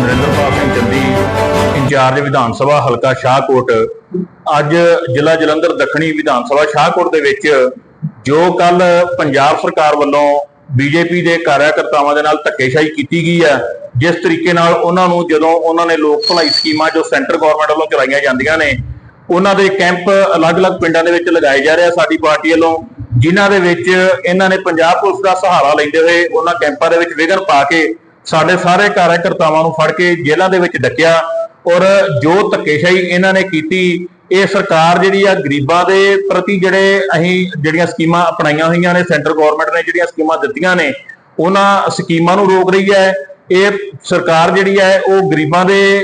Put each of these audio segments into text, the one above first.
Narinderpal Singh ਚੰਦੀ incharge Vidhan Sabha ਹਲਕਾ ਸ਼ਾਹਕੋਟ। ਅੱਜ ਜ਼ਿਲ੍ਹਾ ਜਲੰਧਰ ਦੱਖਣੀ ਵਿਧਾਨ ਸਭਾ ਸ਼ਾਹਕੋਟ ਦੇ ਵਿੱਚ ਜੋ ਕੱਲ ਪੰਜਾਬ ਸਰਕਾਰ ਵੱਲੋਂ ਬੀਜੇਪੀ ਦੇ ਕਾਰਿਆਕਰਤਾਵਾਂ ਦੇ ਨਾਲ ਧੱਕੇਸ਼ਾਹੀ ਕੀਤੀ ਗਈ ਹੈ, ਜਿਸ ਤਰੀਕੇ ਨਾਲ ਉਹਨਾਂ ਨੂੰ ਜਦੋਂ ਉਹਨਾਂ ਨੇ ਲੋਕ ਭਲਾਈ ਸਕੀਮਾਂ ਜੋ ਸੈਂਟਰ ਗਵਰਨਮੈਂਟ ਵੱਲੋਂ ਚਲਾਈਆਂ ਜਾਂਦੀਆਂ ਨੇ, ਉਹਨਾਂ ਦੇ ਕੈਂਪ ਅਲੱਗ-ਅਲੱਗ ਪਿੰਡਾਂ ਦੇ ਵਿੱਚ ਲਗਾਏ ਜਾ ਰਹੇ ਆ ਸਾਡੀ ਪਾਰਟੀ ਵੱਲੋਂ, ਜਿਨ੍ਹਾਂ ਦੇ ਵਿੱਚ ਇਹਨਾਂ ਨੇ ਪੰਜਾਬ ਪੁਲਿਸ ਦਾ ਸਹਾਰਾ ਲੈਂਦੇ ਹੋਏ ਉਹਨਾਂ ਕੈਂਪਾਂ ਦੇ ਵਿੱਚ ਵਿਘਨ ਪਾ ਕੇ ਸਾਡੇ ਸਾਰੇ ਕਾਰਜਕਰਤਾਵਾਂ ਨੂੰ ਫੜ ਕੇ ਜੇਲ੍ਹਾਂ ਦੇ ਵਿੱਚ ਡੱਕਿਆ ਔਰ ਜੋ ਧੱਕੇਸ਼ਾਹੀ ਇਹਨਾਂ ਨੇ ਕੀਤੀ, ਇਹ ਸਰਕਾਰ ਜਿਹੜੀ ਆ ਗਰੀਬਾਂ ਦੇ ਪ੍ਰਤੀ ਜਿਹੜੇ ਅਸੀਂ ਜਿਹੜੀਆਂ ਸਕੀਮਾਂ ਅਪਣਾਈਆਂ ਹੋਈਆਂ ਨੇ, ਸੈਂਟਰ ਗਵਰਨਮੈਂਟ ਨੇ ਜਿਹੜੀਆਂ ਸਕੀਮਾਂ ਦਿੱਤੀਆਂ ਨੇ, ਉਹਨਾਂ ਸਕੀਮਾਂ ਨੂੰ ਰੋਕ ਰਹੀ ਹੈ। ਇਹ ਸਰਕਾਰ ਜਿਹੜੀ ਹੈ, ਉਹ ਗਰੀਬਾਂ ਦੇ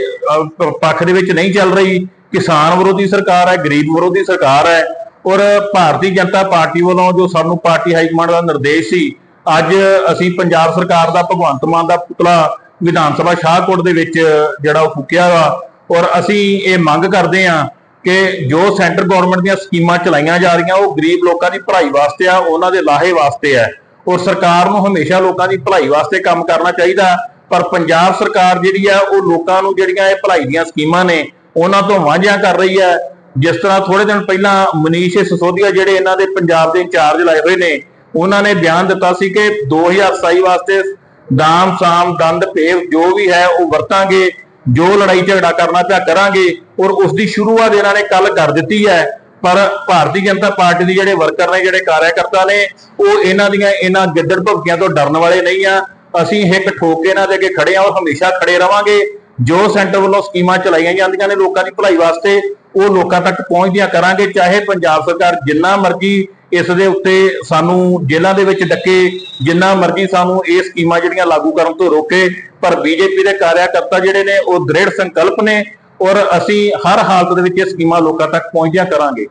ਪੱਖ ਦੇ ਵਿੱਚ ਨਹੀਂ ਚੱਲ ਰਹੀ। ਕਿਸਾਨ ਵਿਰੋਧੀ ਸਰਕਾਰ ਹੈ, ਗਰੀਬ ਵਿਰੋਧੀ ਸਰਕਾਰ ਹੈ ਔਰ ਭਾਰਤੀ ਜਨਤਾ ਪਾਰਟੀ ਵੱਲੋਂ ਜੋ ਸਾਨੂੰ ਪਾਰਟੀ ਹਾਈ ਕਮਾਂਡ ਦਾ ਨਿਰਦੇਸ਼ ਸੀ ਅੱਜ ਅਸੀਂ ਪੰਜਾਬ ਸਰਕਾਰ ਦਾ, ਭਗਵੰਤ ਮਾਨ ਦਾ ਪੁਤਲਾ ਵਿਧਾਨ ਸਭਾ ਸ਼ਾਹਕੋਟ ਦੇ ਵਿੱਚ ਜਿਹੜਾ ਉਹ ਫੂਕਿਆ ਵਾ ਔਰ ਅਸੀਂ ਇਹ ਮੰਗ ਕਰਦੇ ਹਾਂ ਕਿ ਜੋ ਸੈਂਟਰ ਗਵਰਨਮੈਂਟ ਦੀਆਂ ਸਕੀਮਾਂ ਚਲਾਈਆਂ ਜਾ ਰਹੀਆਂ, ਉਹ ਗਰੀਬ ਲੋਕਾਂ ਦੀ ਭਲਾਈ ਵਾਸਤੇ ਆ, ਉਹਨਾਂ ਦੇ ਲਾਹੇ ਵਾਸਤੇ ਆ। ਔਰ ਸਰਕਾਰ ਨੂੰ ਹਮੇਸ਼ਾ ਲੋਕਾਂ ਦੀ ਭਲਾਈ ਵਾਸਤੇ ਕੰਮ ਕਰਨਾ ਚਾਹੀਦਾ, ਪਰ ਪੰਜਾਬ ਸਰਕਾਰ ਜਿਹੜੀ ਆ, ਉਹ ਲੋਕਾਂ ਨੂੰ ਜਿਹੜੀਆਂ ਇਹ ਭਲਾਈ ਦੀਆਂ ਸਕੀਮਾਂ ਨੇ, ਉਹਨਾਂ ਤੋਂ ਵਾਂਝਿਆ ਕਰ ਰਹੀ ਹੈ ਜਿਸ ਤਰ੍ਹਾਂ ਥੋੜੇ ਦਿਨ ਪਹਿਲਾਂ ਮਨੀਸ਼ ਸਿਸੋਦੀਆ ਜਿਹੜੇ ਇਹਨਾਂ ਦੇ ਪੰਜਾਬ ਦੇ ਇੰਚਾਰਜ ਲਾਏ ਹੋਏ ਨੇ ਉਹਨਾਂ ਨੇ ਬਿਆਨ ਦਿੱਤਾ ਸੀ ਕਿ 2027 ਵਾਸਤੇ ਦਾਮ, ਸਾਮ, ਦੰਦ ਭੇਵ ਜੋ ਵੀ ਹੈ ਉਹ ਵਰਤਾਂਗੇ, ਜੋ ਲੜਾਈ ਝਗੜਾ ਕਰਨਾ ਪਿਆ ਕਰਾਂਗੇ ਔਰ ਉਸ ਦੀ ਸ਼ੁਰੂਆਤ ਇਹਨਾਂ ਨੇ ਕੱਲ ਕਰ ਦਿੱਤੀ ਹੈ। ਪਰ ਭਾਰਤੀ ਜਨਤਾ ਪਾਰਟੀ ਦੇ ਜਿਹੜੇ ਵਰਕਰ ਨੇ, ਜਿਹੜੇ ਕਾਰਿਆਕਰਤਾ ਨੇ, ਉਹ ਇਹਨਾਂ ਦੀਆਂ ਇਹਨਾਂ ਗਿੱਦੜ ਭੁੱਕੀਆਂ ਤੋਂ ਡਰਨ ਵਾਲੇ ਨਹੀਂ ਆ। ਅਸੀਂ ਇੱਕ ਠੋਕ ਕੇ ਇਹਨਾਂ ਦੇ ਅੱਗੇ ਖੜੇ ਆ ਔਰ ਹਮੇਸ਼ਾ ਖੜੇ ਰਵਾਂਗੇ। ਜੋ ਸੈਂਟਰ ਵੱਲੋਂ ਸਕੀਮਾਂ ਚਲਾਈਆਂ ਜਾਂਦੀਆਂ ਨੇ ਲੋਕਾਂ ਦੀ ਭਲਾਈ ਵਾਸਤੇ, ਉਹ ਲੋਕਾਂ ਤੱਕ ਪਹੁੰਚਦੀਆਂ ਕਰਾਂਗੇ, ਚਾਹੇ ਪੰਜਾਬ ਸਰਕਾਰ ਜਿੰਨਾ ਮਰਜ਼ੀ ਇਸ ਦੇ ਉੱਤੇ ਸਾਨੂੰ ਜੇਲ੍ਹਾਂ ਦੇ ਵਿੱਚ ਡੱਕੇ ਜਿੰਨਾ ਮਰਜ਼ੀ ਸਾਨੂੰ ਇਹ ਸਕੀਮਾਂ ਜਿਹੜੀਆਂ ਲਾਗੂ ਕਰਨ ਤੋਂ ਰੋਕੇ, ਪਰ ਬੀਜੇਪੀ ਦੇ ਕਾਰਿਆਕਰਤਾ ਜਿਹੜੇ ਨੇ, ਉਹ ਦ੍ਰਿੜ ਸੰਕਲਪ ਨੇ ਔਰ ਅਸੀਂ ਹਰ ਹਾਲਤ ਦੇ ਵਿੱਚ ਇਹ ਸਕੀਮਾਂ ਲੋਕਾਂ ਤੱਕ ਪਹੁੰਚਦੀਆਂ ਕਰਾਂਗੇ।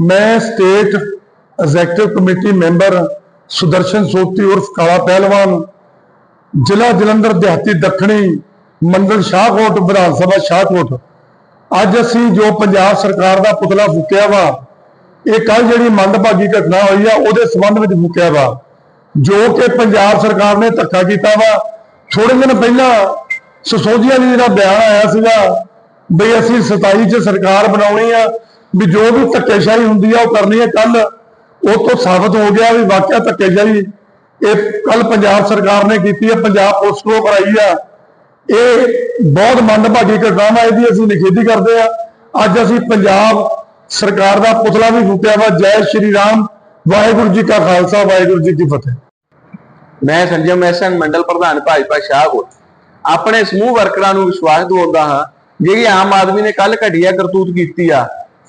ਮੈਂ state executive committee member Sudarshan Soti ਉਰਫ ਕਾਲਾ ਪਹਿਲਵਾਨ, ਜ਼ਿਲ੍ਹਾ ਜਲੰਧਰ, ਦਿਹਾਤੀ ਦੱਖਣੀ ਮੰਡਲ ਸ਼ਾਹਕੋਟ ਵਿਧਾਨ ਸਭਾ ਸ਼ਾਹਕੋਟ ਅੱਜ ਅਸੀਂ ਜੋ ਪੰਜਾਬ ਸਰਕਾਰ ਦਾ ਪੁਤਲਾ ਫੂਕਿਆ ਵਾ ਇਹ ਕੱਲ ਜਿਹੜੀ ਮੰਦਭਾਗੀ ਘਟਨਾ ਹੋਈ ਆ, ਉਹਦੇ ਸੰਬੰਧ ਵਿੱਚ ਮੁੱਕਿਆ ਵਾ। ਜੋ ਕਿ ਪੰਜਾਬ ਸਰਕਾਰ ਨੇ ਧੱਕਾ ਕੀਤਾ ਵਾ। ਥੋੜੇ ਦਿਨ ਪਹਿਲਾਂ ਸਸੋਦੀਆ ਜੀ ਦਾ ਬਿਆਨ ਆਇਆ ਸੀਗਾ ਬਈ ਅਸੀਂ 27 ਚ ਸਰਕਾਰ ਬਣਾਉਣੀ ਆ, ਵੀ ਜੋ ਵੀ ਧੱਕੇਸ਼ਾਹੀ ਹੁੰਦੀ ਆ, ਉਹ ਕਰਨੀ ਹੈ ਕੱਲ ਉਹ ਤੋਂ ਸਾਬਤ ਹੋ ਗਿਆ ਵੀ ਵਾਕਿਆ ਧੱਕੇਸ਼ਾਹੀ ਇਹ ਕੱਲ ਪੰਜਾਬ ਸਰਕਾਰ ਨੇ ਕੀਤੀ ਹੈ ਪੰਜਾਬ ਪੁਲਿਸ ਕੋਲ ਕਰਾਈ ਆ। ਇਹ ਬਹੁਤ ਮੰਦਭਾਗੀ ਘਟਨਾ ਵਾ, ਇਹਦੀ ਅਸੀਂ ਨਿਖੇਧੀ ਕਰਦੇ ਆ। ਅੱਜ ਅਸੀਂ ਪੰਜਾਬ ਸਰਕਾਰ ਦਾ ਪੁਤਲਾ ਵੀ ਫੂਕਿਆ ਵਾ। ਜੈ ਸ਼੍ਰੀ ਰਾਮ। ਵਾਹਿਗੁਰੂ ਜੀ ਕਾ ਖਾਲਸਾ, ਵਾਹਿਗੁਰੂ ਜੀ ਕੀ ਫਤਿਹ। ਮੈਂ ਸੰਜਮ ਐਸਐਨ ਮੰਡਲ ਪ੍ਰਧਾਨ ਭਾਜਪਾ ਸ਼ਾਹਕੋਟ ਆਪਣੇ ਸਮੂਹ ਵਰਕਰਾਂ ਨੂੰ ਵਿਸ਼ਵਾਸ ਦਿਵਾਉਂਦਾ ਹਾਂ ਜਿਹੜੀ ਆਮ ਆਦਮੀ ਨੇ ਕੱਲ ਘਟੀਆ ਕਰਤੂਤ ਕੀਤੀ ਆ।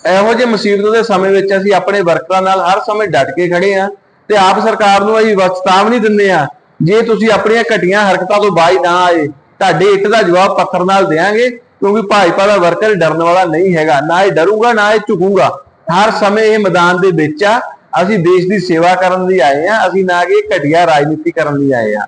ਇਹੋ ਜਿਹੇ ਮੁਸੀਬਤ ਦੇ ਸਮੇਂ ਵਿੱਚ ਅਸੀਂ ਆਪਣੇ ਵਰਕਰਾਂ ਨਾਲ ਹਰ ਸਮੇਂ ਡਟ ਕੇ ਖੜੇ ਆ ਤੇ ਆਪ ਸਰਕਾਰ ਨੂੰ ਅਸੀਂ ਵਚਤਾਵਨੀ ਦਿੰਦੇ ਆ ਜੇ ਤੁਸੀਂ ਆਪਣੀਆਂ ਘਟੀਆਂ ਹਰਕਤਾਂ ਤੋਂ ਬਾਜ ਨਾ ਆਏ, ਤੁਹਾਡੇ ਇੱਟ ਦਾ ਜਵਾਬ ਪੱਥਰ ਨਾਲ ਦੇਾਂਗੇ ਕਿਉਂਕਿ ਭਾਜਪਾ ਦਾ ਵਰਕਰ ਡਰਨ ਵਾਲਾ ਨਹੀਂ ਹੈਗਾ, ਨਾ ਇਹ ਡਰੂਗਾ, ਨਾ ਇਹ ਝੁਕੂਗਾ। ਹਰ ਸਮੇਂ ਇਹ ਮੈਦਾਨ ਦੇ ਵਿੱਚ ਆ। ਅਸੀਂ ਦੇਸ਼ ਦੀ ਸੇਵਾ ਕਰਨ ਲਈ ਆਏ ਆ, ਅਸੀਂ ਨਾ ਕਿ ਘਟੀਆ ਰਾਜਨੀਤੀ ਕਰਨ ਲਈ ਆਏ ਆ।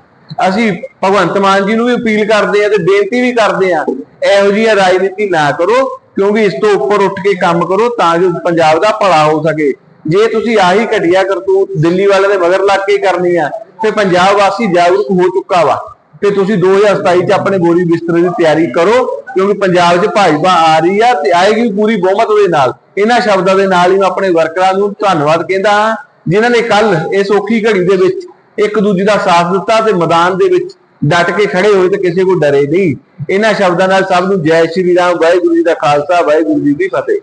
ਅਸੀਂ ਭਗਵੰਤ ਮਾਨ ਜੀ ਨੂੰ ਵੀ ਅਪੀਲ ਕਰਦੇ ਆ ਤੇ ਬੇਨਤੀ ਵੀ ਕਰਦੇ ਆ, ਇਹੋ ਜਿਹੀ ਰਾਜਨੀਤੀ ਨਾ ਕਰੋ, ਕਿਉਂਕਿ ਇਸ ਤੋਂ ਉੱਪਰ ਉੱਠ ਕੇ ਕੰਮ ਕਰੋ ਤਾਂ ਜੋ ਪੰਜਾਬ ਦਾ ਭਲਾ ਹੋ ਸਕੇ। ਜੇ ਤੁਸੀਂ ਆਹੀ ਘਟੀਆ ਕਰਤੂਤ ਦਿੱਲੀ ਵਾਲੇ ਦੇ ਮਗਰ ਲੱਗ ਕੇ ਕਰਨੀ ਆ ਤੇ ਪੰਜਾਬ ਵਾਸੀ ਜਾਗਰੂਕ ਹੋ ਚੁੱਕਾ ਵਾ। ਤੇ ਤੁਸੀਂ 2027 ਚ ਆਪਣੇ ਗੋਲੀ ਬਿਸਤਰੇ ਦੀ ਤਿਆਰੀ ਕਰੋ, ਕਿਉਂਕਿ ਪੰਜਾਬ 'ਚ ਭਾਜਪਾ ਆ ਰਹੀ ਆ ਤੇ ਆਏਗੀ ਪੂਰੀ ਬਹੁਮਤ ਦੇ ਨਾਲ। ਇਹਨਾਂ ਸ਼ਬਦਾਂ ਦੇ ਨਾਲ ਹੀ ਮੈਂ ਆਪਣੇ ਵਰਕਰਾਂ ਨੂੰ ਧੰਨਵਾਦ ਕਹਿੰਦਾ ਹਾਂ, ਜਿਨ੍ਹਾਂ ਨੇ ਕੱਲ ਇਸ ਔਖੀ ਘੜੀ ਦੇ ਵਿੱਚ ਇੱਕ ਦੂਜੇ ਦਾ ਸਾਥ ਦਿੱਤਾ ਤੇ ਮੈਦਾਨ ਦੇ ਵਿੱਚ ਡਟ ਕੇ ਖੜੇ ਹੋਏ ਤੇ ਕਿਸੇ ਕੋ ਡਰੇ ਨਹੀਂ। ਇਹਨਾਂ ਸ਼ਬਦਾਂ ਨਾਲ ਸਭ ਨੂੰ ਜੈ ਸ਼੍ਰੀ ਰਾਮ, ਵਾਹਿਗੁਰੂ ਜੀ ਦਾ ਖਾਲਸਾ, ਵਾਹਿਗੁਰੂ ਜੀ ਦੀ ਫਤਿਹ।